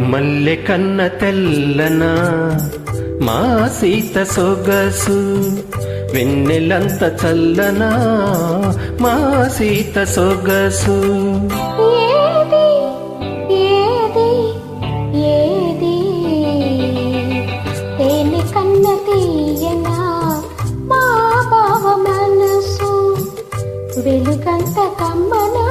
మల్లె కన్న తెల్లనా మా సీత సొగసు వెన్నెలంత చల్లనా మా సీత సొగసు. వెలుగంత కమ్మనా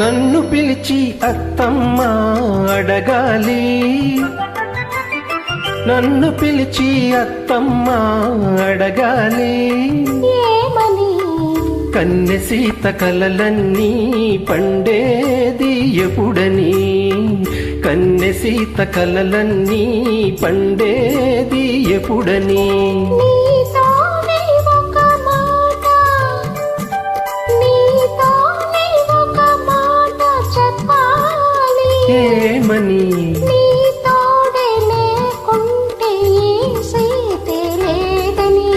నన్ను పిలిచి అత్తమ్మ అడగాలి. నన్ను పిలిచి అత్తమ్మ అడగాలి. కన్నె సీత కలలన్నీ పండేది ఎప్పుడని? కన్నె సీత కలలన్నీ పండేది ఎప్పుడని? చెప్పాలి ఏమని నీ తోడే లేకుంటే ఈ సీతే లేదని.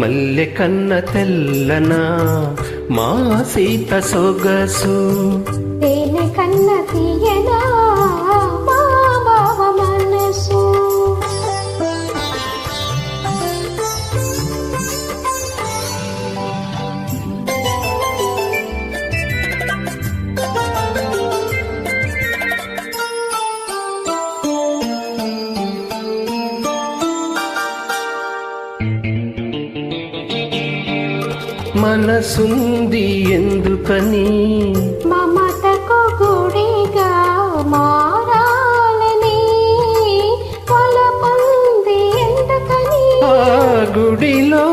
మల్లె కన్న తెల్లనా మా సీత సొగసు. కన్న తీయనా మనసుంది ఎందుకని? మమతకు గుడిగా మారాలని పొలపంది ఎందుకని? ఆ గుడిలో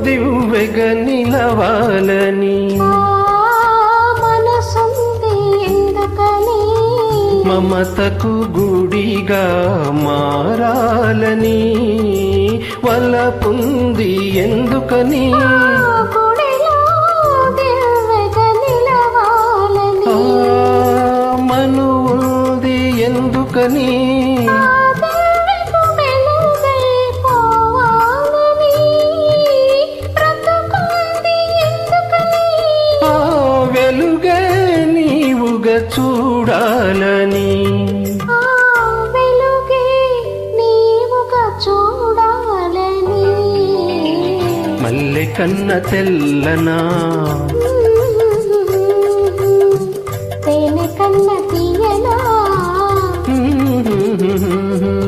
దివ్వెగ నిలవాలని. మనసుంది ఎందుకని? మమతకు గుడిగా మారాలని. వలపుంది ఎందుకని? ఎందుకని వెలుగే నీవుగా చూడాలని. నీవుగా చూడాలని మల్లె కన్న తెల్లనా. తేనె కన్న Mm-hmm.